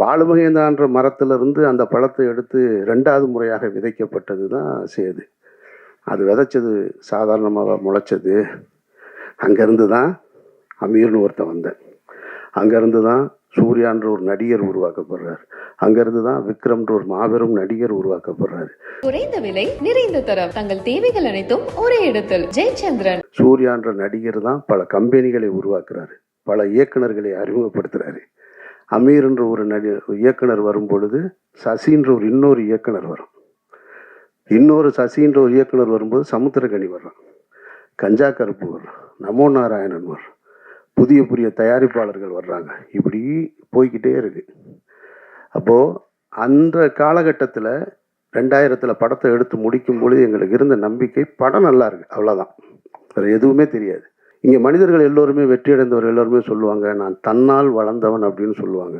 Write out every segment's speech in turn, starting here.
பாலுமகேந்திரான்ற மரத்திலிருந்து அந்த பழத்தை எடுத்து ரெண்டாவது முறையாக விதைக்கப்பட்டது தான் சேது. அது விதைச்சது சாதாரணமாக முளைச்சது. அங்கேருந்து தான் அமீர்னு ஒருத்தன் வந்தேன். அங்கேருந்து தான் சூர்யான்ற ஒரு நடிகர் உருவாக்கப்படுறார். அங்கேருந்து தான் விக்ரம்ன்ற ஒரு மாபெரும் நடிகர் உருவாக்கப்படுறாரு. குறைந்த விலை நிறைந்த தரம். தங்கள் தேவைகள் அனைத்தும் ஒரே இடத்தில். ஜெயச்சந்திரன். சூர்யான்ற நடிகர் தான் பல கம்பெனிகளை உருவாக்குறாரு. பல இயக்குனர்களை அறிமுகப்படுத்துறாரு. அமீர்ன்ற ஒரு நடி இயக்குனர் வரும் பொழுது சசின்ற ஒரு இன்னொரு இயக்குனர் வரும். இன்னொரு சசின்ற ஒரு இயக்குனர் வரும்போது சமுத்திரகனி வர்றான். கஞ்சா கருப்பு வர்றான். நமோ நாராயணன் வர்றான். புதிய புதிய தயாரிப்பாளர்கள் வர்றாங்க. இப்படி போய்க்கிட்டே இருக்கு. அப்போது அந்த காலகட்டத்தில் ரெண்டாயிரத்தில் படத்தை எடுத்து முடிக்கும் பொழுது எங்களுக்கு இருந்த நம்பிக்கை படம் நல்லா இருக்கு. அவ்வளோதான் வேறு எதுவுமே தெரியாது. இங்கே மனிதர்கள் எல்லோருமே வெற்றியடைந்தவர் எல்லோருமே சொல்லுவாங்க நான் தன்னால் வளர்ந்தவன் அப்படின்னு சொல்லுவாங்க.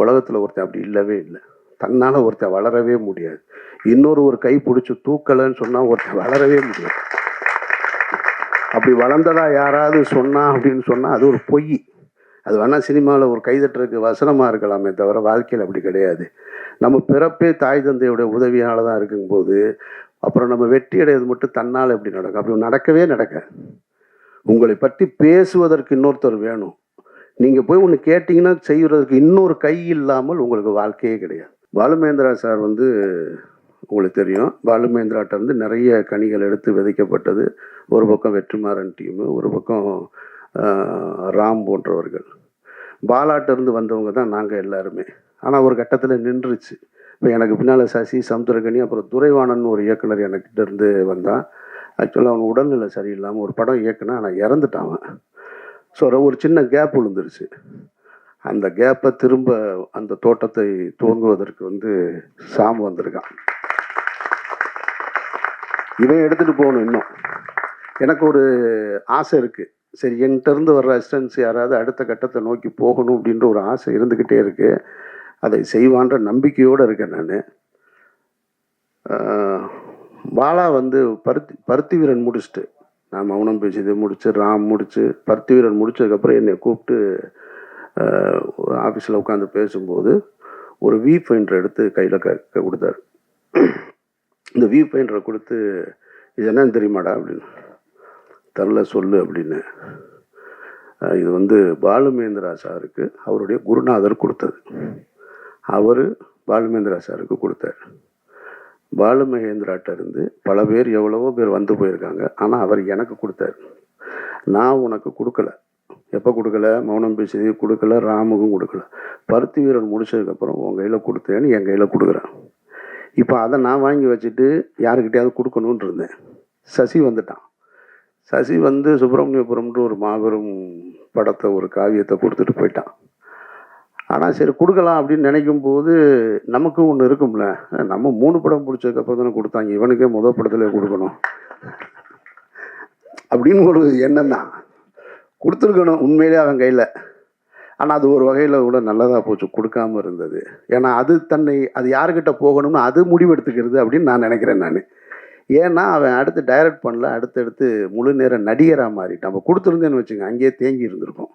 உலகத்தில் ஒருத்தன் அப்படி இல்லவே இல்லை. தன்னால் ஒருத்தன் வளரவே முடியாது. இன்னொரு ஒரு கை பிடிச்சி தூக்கலைன்னு சொன்னால் ஒருத்தன் வளரவே முடியாது. அப்படி வளர்ந்ததா யாராவது சொன்னா அப்படின்னு சொன்னால் அது ஒரு பொய். அது வேணால் சினிமாவில் ஒரு கைதட்டுறதுக்கு வசனமாக இருக்கலாமே தவிர வாழ்க்கையில் அப்படி கிடையாது. நம்ம பிறப்பே தாய் தந்தையோட உதவியால் தான் இருக்கும்போது அப்புறம் நம்ம வெற்றி அடையிறது மட்டும் தன்னால் எப்படி நடக்கும்? அப்படி நடக்கவே நடக்க உங்களை பற்றி பேசுவதற்கு இன்னொருத்தர் வேணும். நீங்கள் போய் ஒன்று கேட்டிங்கன்னா செய்கிறதுக்கு இன்னொரு கை இல்லாமல் உங்களுக்கு வாழ்க்கையே கிடையாது. பாலுமேந்திரா சார் வந்து உங்களுக்கு தெரியும். பாலுமேந்திராட்ட இருந்து நிறைய கனிகள் எடுத்து விதைக்கப்பட்டது. ஒரு பக்கம் வெற்றிமாறன் டீமு ஒரு பக்கம் ராம் போன்றவர்கள். பாலாட்ட இருந்து வந்தவங்க தான் நாங்கள் எல்லாருமே. ஆனால் ஒரு கட்டத்தில் நின்றுச்சு. இப்போ எனக்கு பின்னால் சசி சமுத்திரகனி அப்புறம் துரைவாணன் ஒரு இயக்குனர் எனக்கிட்ட இருந்து வந்தான். ஆக்சுவலாக அவன் உடல்நிலை சரியில்லாமல் ஒரு படம் இயக்குனா ஆனால் இறந்துட்டான் அவன். ஸோ ஒரு சின்ன கேப் விழுந்துருச்சு. அந்த கேப்பை திரும்ப அந்த தோட்டத்தை துவங்குவதற்கு வந்து சாம் வந்திருக்கான். இவன் எடுத்துகிட்டு போகணும் இன்னும். எனக்கு ஒரு ஆசை இருக்குது சரி என்கிட்டருந்து வர்ற அசிஸ்டன்ஸ் யாராவது அடுத்த கட்டத்தை நோக்கி போகணும் அப்படின்ற ஒரு ஆசை இருந்துக்கிட்டே இருக்கு. அதை செய்வான்ற நம்பிக்கையோடு இருக்கேன் நான். பாலா வந்து பருத்தி பருத்தி வீரன் முடிச்சுட்டு நான் மௌனம் பேசியது முடிச்சு ராம் முடிச்சு பருத்தி வீரன் முடிச்சதுக்கப்புறம் என்னை கூப்பிட்டு ஆஃபீஸில் உட்காந்து பேசும்போது ஒரு வி ஃபைண்டர் எடுத்து கையில் க கொடுத்தாரு. இந்த வி ஃபைண்டரை கொடுத்து இது என்னன்னு தெரியுமாடா அப்படின்னு. தரல சொல்லு அப்படின்னு. இது வந்து பாலுமேந்திரா சாருக்கு அவருடைய குருநாதர் கொடுத்தது. அவர் பாலுமேந்திரா சாருக்கு கொடுத்தார். பாலுமகேந்திராட்ட இருந்து பல பேர் எவ்வளவோ பேர் வந்து போயிருக்காங்க. ஆனால் அவர் எனக்கு கொடுத்தாரு. நான் உனக்கு கொடுக்கல. எப்போ கொடுக்கல? மௌனம் பேசியது கொடுக்கல ராமுக்கும் கொடுக்கல. பருத்தி வீரன் முடிச்சதுக்கப்புறம் உன் கையில் கொடுத்தேன்னு என் கையில் கொடுக்குறேன். இப்போ அதை நான் வாங்கி வச்சுட்டு யாருக்கிட்டையாவது கொடுக்கணும்னு இருந்தேன். சசி வந்துட்டான். சசி வந்து சுப்பிரமணியபுரம்ன்ற ஒரு மாபெரும் படத்தை ஒரு காவியத்தை கொடுத்துட்டு போயிட்டான். ஆனால் சரி கொடுக்கலாம் அப்படின்னு நினைக்கும் போது நமக்கும் ஒன்று இருக்கும்ல. நம்ம மூணு படம் பிடிச்சதுக்கப்புறம் தானே கொடுத்தாங்க. இவனுக்கே முதல் படத்துல கொடுக்கணும். அப்படின்னு ஒரு எண்ணம் தான். கொடுத்துருக்கணும் உண்மையிலே அவன் கையில். ஆனால் அது ஒரு வகையில் கூட நல்லதாக போச்சு கொடுக்காம இருந்தது. ஏன்னா அது தன்னை அது யாருக்கிட்ட போகணும்னு அது முடிவெடுத்துக்கிறது அப்படின்னு நான் நினைக்கிறேன் நான். ஏன்னா அவன் அடுத்து டைரக்ட் பண்ணல அடுத்தடுத்து முழு நேரம் நடிகராக மாறிட்டான். நம்ம கொடுத்துருந்தேன்னு வச்சுங்க அங்கேயே தேங்கி இருந்திருக்கும்.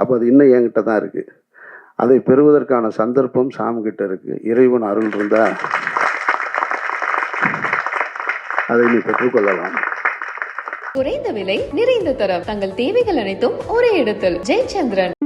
அப்போ அது இன்னும் என்கிட்ட தான் இருக்குது அதை பெறுவதற்கான சந்தர்ப்பம் சாமிக்கிட்ட இருக்குது இறைவன் அருள் இருந்தால் அதை நீ பெற்றுக்கொள்ளலாம். குறைந்த விலை நிறைந்த தரம். தங்கள் தேவைகள் அனைத்தும் ஒரே இடத்தில். ஜெயச்சந்திரன்.